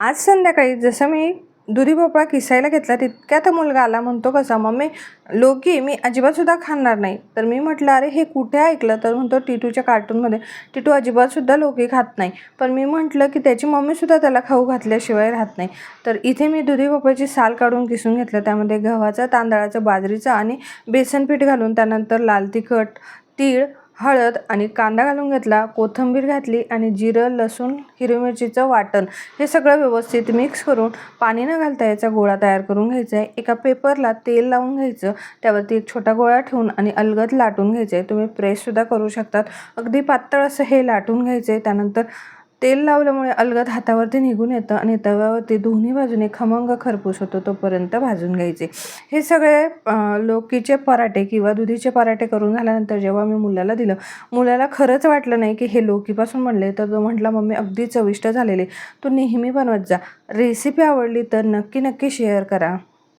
आज संध्याकाळी जसं मी दुधी भोपळा किसायला घेतला तितक्यात मुलगा आला म्हणतो कसा मम्मी लोकी मी अजिबातसुद्धा खाणार नाही. तर मी म्हटलं अरे हे कुठे ऐकलं? तर म्हणतो टिटूच्या कार्टूनमध्ये. टिटू अजिबातसुद्धा लोकी खात नाही. पण मी म्हटलं की त्याची मम्मीसुद्धा त्याला खाऊ घातल्याशिवाय राहत नाही. तर इथे मी दुधी भोपळ्याची साल काढून किसून घेतलं. त्यामध्ये गव्हाचं तांदळाचं बाजरीचं आणि बेसन पीठ घालून त्यानंतर लाल तिखट तीळ हळद आणि कांदा घालून घेतला कोथिंबीर घातली आणि जिरं लसूण हिरवी मिरचीचं वाटण. हे सगळं व्यवस्थित मिक्स करून पाणी न घालता याचा गोळा तयार करून घ्यायचा आहे एका पेपरला तेल लावून घ्यायचं. त्यावरती एक छोटा गोळा ठेवून आणि अलगद लाटून घ्यायचं आहे तुम्ही प्रेससुद्धा करू शकतात. अगदी पातळ असं हे लाटून घ्यायचं आहे त्यानंतर तेल लावल्यामुळे अलगद हातावरती निघून येतं आणि तव्यावरती दोन्ही बाजूने खमंग खरपूस होतो तोपर्यंत भाजून घ्यायचे. हे सगळे लोकीचे पराठे किंवा दुधीचे पराठे करून झाल्यानंतर जेव्हा मी मुलाला दिलं मुलाला खरंच वाटलं नाही की हे लोकीपासून म्हणले तर तो म्हटला मम्मी अगदी चविष्ट झालेले. तू नेहमी बनवत जा. रेसिपी आवडली तर नक्की नक्की शेअर करा.